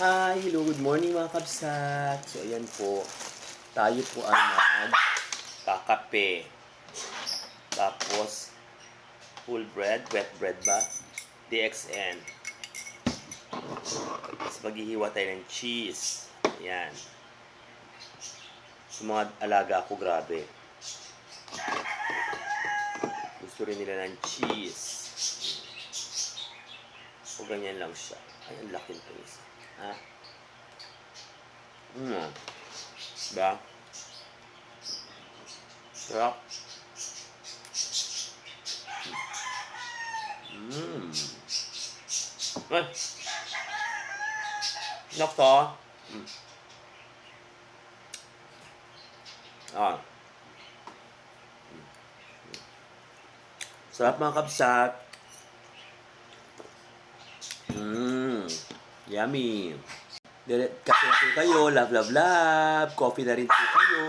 Hi! Hello, good morning mga kabsat. So, ayan po. Tayo po ang mag kakape. Tapos, full bread, wet bread ba? DXN. Tapos, maghihiwa tayo ng cheese. Ayan. Sa mga alaga ko, grabe. Gusto rin nila ng cheese. O ganyan lang siya. Ay, ang laki nito isa. Ah. Mm. Да. Да. Mmm. Ơi. Nóc to. Mm. À. สำหรับมาครับสัตว์ Yummy. Kape na po kayo. Love, love, love. Coffee na rin po kayo.